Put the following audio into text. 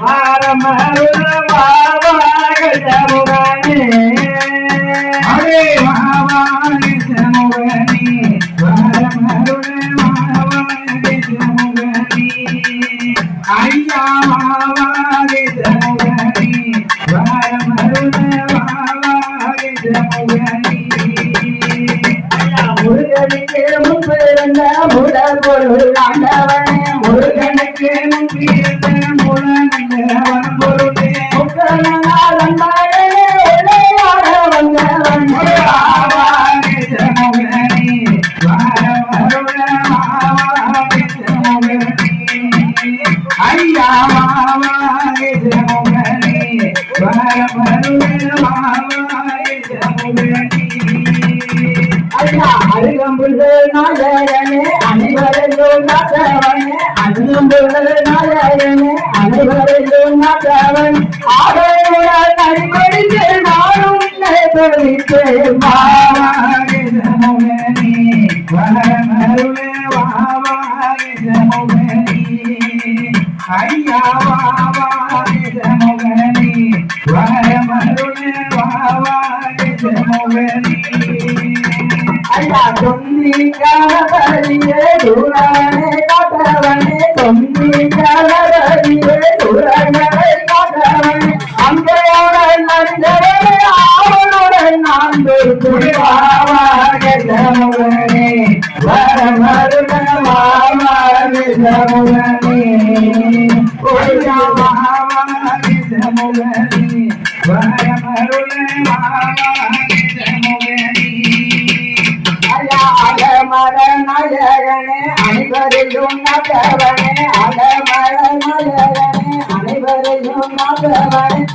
வாரமருள வாவா ஜமுனே ஜமுனே முருகனுக்கு முன்பு இருந்த முதல் பொருள் ஆண்டவனே முருகனுக்கு முன்பு இருந்த ஐயா அருகம்புகள் நாயகனே நாட்டவனே அருகம்புகள் நாயகனே அனைவரையும் நாட்டவன் ஆகையுடன் அடிமடித்து நானும் நெருப்பித்து மாவாரே ஜமுகனே வரமருளே வாவாரே ஐயா வாவாரே வரமருளே வாவாரே ஐயா தொந்தி கணபதியே துரனை காட்டவனே தொந்தி கணபதியே துரனை காட்டவனே அங்கையோடன் நந்தவனே ஆவலுடன் நான் துணிவாவாக ஜமுகனே வரமருண மாவாக ஜமுகனே ஒய்யா மாவாக ஜமுகனே வரமருண அலமர நாயகனே அனைவரையும் நாட்டவனே அலமர நாயகனே அனைவரையும் நாட்டவனே